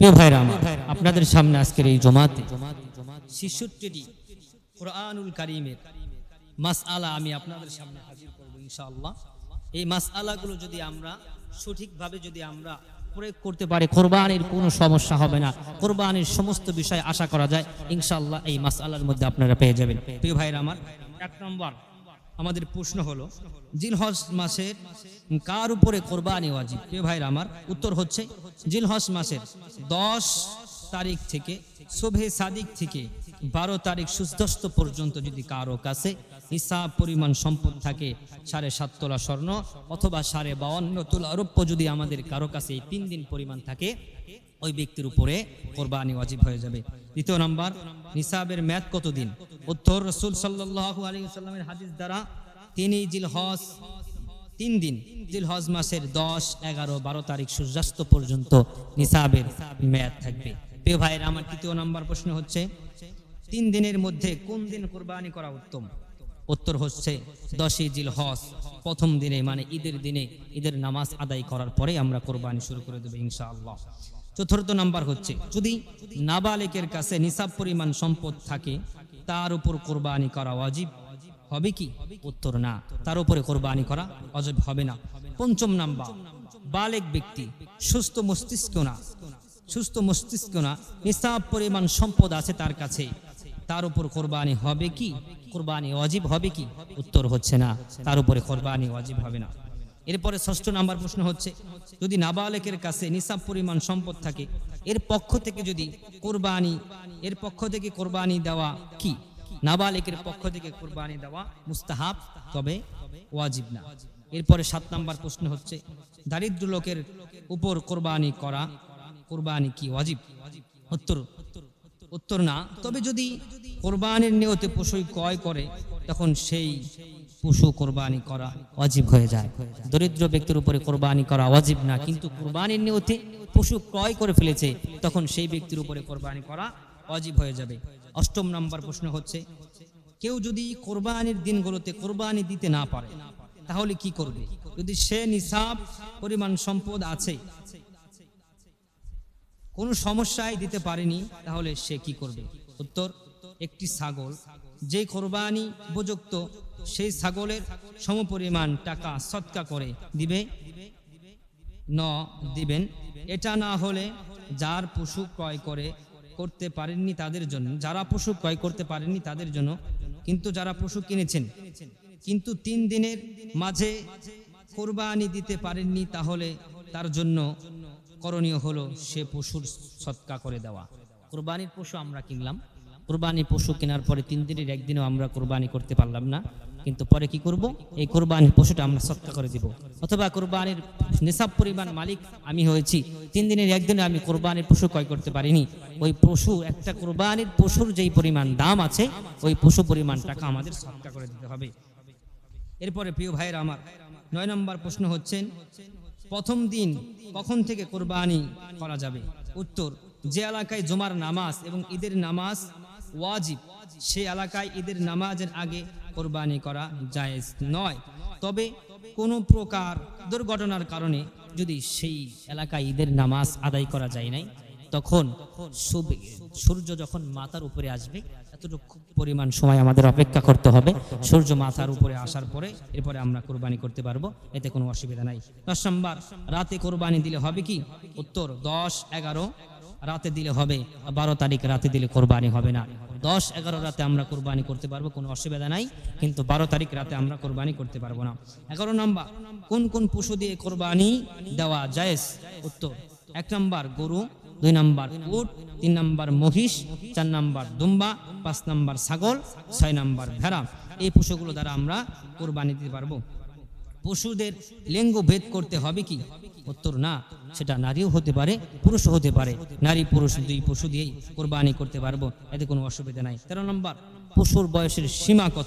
প্রিয় ভাইরা আপনাদের সামনে আজকের এই জমাতে শিশুটিটি কোরআনুল কারিমের মাসআলা আমি আপনাদের সামনে হাজির করব ইনশাআল্লাহ। এই মাসআলাগুলো যদি আমরা সঠিকভাবে যদি আমরা প্রয়োগ করতে পারি, কোরবানির কোনো সমস্যা হবে না। কোরবানির সমস্ত বিষয় আশা করা যায়। ইনশাআল্লাহ এই মাসআলার মধ্যে আপনারা পেয়ে যাবেন। প্রিয় ভাইরা আমার, এক নম্বর আমাদের প্রশ্ন হলো, জিলহজ মাসের কার উপরে কোরবানি ওয়াজিব? প্রিয় ভাইরা আমার, উত্তর হচ্ছে জিলহজ মাসের দশ তারিখ থেকে, শোভে সাদিক থেকে বারো তারিখ সুস্থস্ত পর্যন্ত যদি কারও কাছে হিসাব পরিমাণ সম্পদ থাকে, সাড়ে সাত তোলা স্বর্ণ অথবা সাড়ে বাউন্ন তোলা রৌপ্য যদি আমাদের কারও কাছে এই তিন দিন পরিমাণ থাকে, ওই ব্যক্তির উপরে কোরবানি ওয়াজিব হয়ে যাবে। দ্বিতীয় নাম্বার নিসাবের ম্যাদ কতদিন? উত্তর রসুল সাল্লাল্লাহু আলাইহি সাল্লামের হাদিস দ্বারা তিনি জিলহজ তিন দিন, জিলহজ মাসের দশ, এগারো, বারো তারিখ সূর্যাস্ত পর্যন্ত নিসাবের মেয়াদ থাকবে। প্রিয় ভাইয়ের, আমার তৃতীয় নাম্বার প্রশ্ন হচ্ছে, তিন দিনের মধ্যে কোন দিন কোরবানি করা উত্তম? উত্তর হচ্ছে দশই জিল হজ প্রথম দিনে মানে ঈদের দিনে, ঈদের নামাজ আদায় করার পরে আমরা কোরবানি শুরু করে দেবো ইনশাআল্লাহ। চতুর্থ নাম্বার হচ্ছে, যদি নাবালেকের কাছে নিসাব পরিমাণ সম্পদ থাকে তার উপর কোরবানি করা ওয়াজিব হবে কি? উত্তর না। তার উপরে কোরবানি করা অজব হবে না। পঞ্চম নাম্বার, বালেক ব্যক্তি, সুস্থ মস্তিষ্ক না। সুস্থ মস্তিষ্ক না, নিসাব পরিমাণ সম্পদ আছে তার কাছে। তার উপর কোরবানি হবে কি? কোরবানি অজীব হবে কি? উত্তর হচ্ছে না। তার উপরে কোরবানি অজীব হবে না। এরপরে ষষ্ঠ নাম্বার প্রশ্ন হচ্ছে, যদি নাবালেকের কাছে নিসাব পরিমাণ সম্পদ থাকে, এর পক্ষ থেকে যদি কোরবানি, এর পক্ষ থেকে কোরবানি দেওয়া কি? নাবালেকের পক্ষ থেকে কোরবানি দেওয়া মুস্তাহাব, তবে ওয়াজিব না। এরপরে সাত নাম্বার প্রশ্ন হচ্ছে, দারিদ্র লোকের উপর কোরবানি করা, কোরবানি কি ওয়াজিব? উত্তর উত্তর না। তবে যদি কোরবানির নিয়তে পশু ক্রয় করে, তখন সেই পশু কোরবানি করা অজীব হয়ে যায়। দরিদ্র ব্যক্তির উপরে কোরবানি করা অজীব না, কিন্তু কোরবানির নিয়তে পশু ক্রয় করে ফেলেছে, তখন সেই ব্যক্তির উপরে কোরবানি করা অজীব হয়ে যাবে। অষ্টম নম্বর প্রশ্ন হচ্ছে, কেউ যদি কোরবানির দিনগুলোতে কোরবানি দিতে না পারে, তাহলে কি করবে? যদি সে নিসাব পরিমাণ সম্পদ আছে, কোনো সমস্যায় দিতে পারেনি, তাহলে সে কি করবে? উত্তর, একটি ছাগল যে কোরবানি উপযুক্ত, সেই ছাগলের সমপরিমাণ টাকা সৎকা করে দিবে। ন, দিবেন, এটা না হলে যার পশু ক্রয় করে করতে পারেননি তাদের জন্য, যারা পশু ক্রয় করতে পারেননি তাদের জন্য, কিন্তু যারা পশু কিনেছেন, কিন্তু তিন দিনের মাঝে কোরবানি দিতে পারেননি তাহলে তার জন্য করণীয় হলো সে পশুর সৎকা করে দেওয়া। কোরবানির পশু আমরা কিনলাম। কোরবানি পশু কেনার পরে তিন দিনের একদিনও আমরা কোরবানি করতে পারলাম না। কিন্তু পরে কি করব? এই কোরবানির পশুটা আমরা সৎকা করে দিব। অথবা কোরবানির নিসাব পরিমাণ মালিক আমি হয়েছি। তিন দিনের একদিনে আমি কোরবানির পশু ক্রয় করতে পারিনি। ওই পশু, একটা কোরবানির পশুর যেই পরিমাণ দাম আছে, ওই পশু পরিমাণ টাকা আমাদের সৎকা করে দিতে হবে। এরপরে প্রিয় ভাইয়ের আমার, নয় নম্বর প্রশ্ন হচ্ছেন প্রথম দিন কখন থেকে কোরবানি করা যাবে? উত্তর, যে এলাকায় জমার নামাজ এবং ঈদের নামাজ ওয়াজিব। সে এলাকায় ঈদের নামাজের আগে কোরবানি করা জায়েজ নয়। তবে কোনো প্রকার দুর্ঘটনার কারণে যদি সেই এলাকায় ঈদের নামাজ আদায় করা যায় নাই, তখন সূর্য যখন মাথার উপরে আসবে, এতটুকু পরিমাণ সময় আমাদের অপেক্ষা করতে হবে। সূর্য মাথার উপরে আসার পরে এরপরে আমরা কোরবানি করতে পারব, এতে কোনো অসুবিধা নাই। দশ নম্বর, রাতে কোরবানি দিলে হবে কি? উত্তর, দশ, এগারো। রাতে দিলে হবে বারো তারিখ রাতে দিলে কোরবানি হবে না। দশ, এগারো রাতে আমরা কোরবানি করতে পারব, কোনো অসুবিধা নাই, কিন্তু বারো তারিখ রাতে আমরা কোরবানি করতে পারব না। এগারো নম্বর, কোন কোন পশু দিয়ে কোরবানি দেওয়া জায়েজ? উত্তর, এক নম্বর গরু, দুই নাম্বার উট, তিন নাম্বার মহিষ, চার নাম্বার দুম্বা, পাঁচ নাম্বার ছাগল, ছয় নাম্বার ভেড়া। এই পশুগুলো দ্বারা আমরা কোরবানি দিতে পারব। পশুদের লিঙ্গ ভেদ করতে হবে কি? উত্তর না, সেটা নারীও হতে পারে, পুরুষও হতে পারে। নারী, পুরুষ, দুই পশু দিয়েই কোরবানি করতে পারব, এতে কোনো অসুবিধা নাই। তেরো নম্বর, পশুর বয়সের সীমা কত?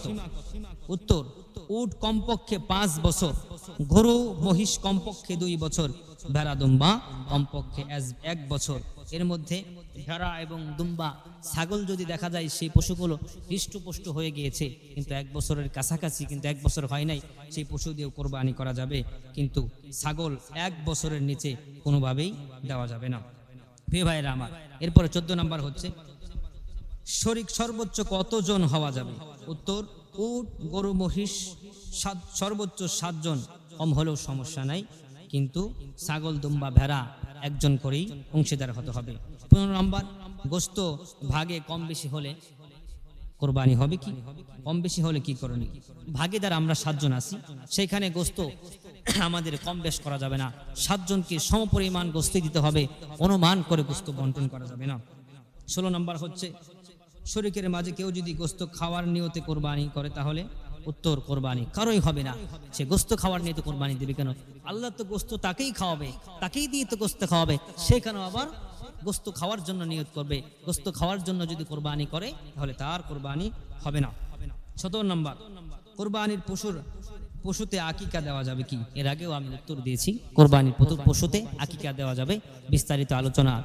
উত্তর, উট কমপক্ষে পাঁচ বছর, গরু, মহিষ কমপক্ষে দুই বছর, ভেড়া, দুম্বা কমপক্ষে এক- বছর। এর মধ্যে ভেড়া এবং দুম্বা, ছাগল যদি দেখা যায় সেই পশুগুলো হৃষ্টপুষ্ট হয়ে গিয়েছে, কিন্তু এক বছরের কাছাকাছি, কিন্তু এক বছর হয় নাই, সেই পশু দিয়েও কোরবানি করা যাবে। কিন্তু ছাগল এক বছরের নিচে কোনোভাবেই দেওয়া যাবে না। প্রিয় ভাইয়েরা আমার, এরপরে চোদ্দ নম্বর হচ্ছে, শরিক সর্বোচ্চ কতজন হওয়া যাবে? উত্তর, উট, গরু, মহিষ, সাত- সর্বোচ্চ সাতজন কম হলেও সমস্যা নাই। কিন্তু ছাগল, দুম্বা, ভেড়া একজন করেই অংশীদার হতে হবে। পনেরো নম্বর, গোস্ত ভাগে কম বেশি হলে কোরবানি হবে কি? কম বেশি হলে কি করণীয়? ভাগিদার আমরা সাতজন আছি সেখানে গোস্ত আমাদের কম বেশ করা যাবে না। সাতজনকে সমপরিমাণ গোস্তি দিতে হবে, অনুমান করে গোস্ত বন্টন করা যাবে না। ষোলো নম্বর হচ্ছে, শরিকের মাঝে কেউ যদি গোস্ত খাওয়ার নিয়তে কোরবানি করে তাহলে? উত্তর কোরবানি। কারোই হবে না। সে গোস্ত খাওয়ার নিয়তে কোরবানি দেবে কেন? আল্লাহ তো গোস্ত তাকেই খাওয়াবে। তাকেই দিয়ে তো গোস্ত খাওয়াবে। সেখানে আবার গোস্ত খাওয়ার জন্য নিয়ত করবে? গোস্ত খাওয়ার জন্য যদি কোরবানি করে, তাহলে তার কোরবানি হবে না। সতেরো নম্বর। কোরবানির পশুর পশুতে আকিকা দেওয়া যাবে কি? এর আগেও আমি উত্তর দিয়েছি। কোরবানির পশু- পশুতে আকিকা দেওয়া যাবে। বিস্তারিত আলোচনা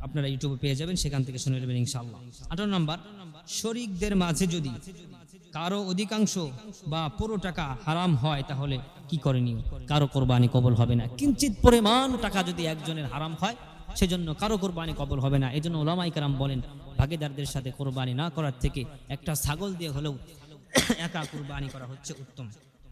আপনারা ইউটিউবে পেয়ে যাবেন। সেখান থেকে শুনে নেবেন ইনশাআল্লাহ। আঠারো নম্বর। শরিকদের মাঝে যদি কারও অধিকাংশ বা পুরো টাকা হারাম হয়, তাহলে কি করণীয় কারও কোরবানি কবল হবে না। কিঞ্চিত পরিমাণ টাকা যদি একজনের হারাম হয়, সেজন্য কারও কোরবানি কবল হবে না। এই জন্য ওলামাই কারাম বলেন, ভাগিদারদের সাথে কোরবানি না করার থেকে একটা ছাগল দিয়ে হলেও একা কোরবানি করা হচ্ছে উত্তম।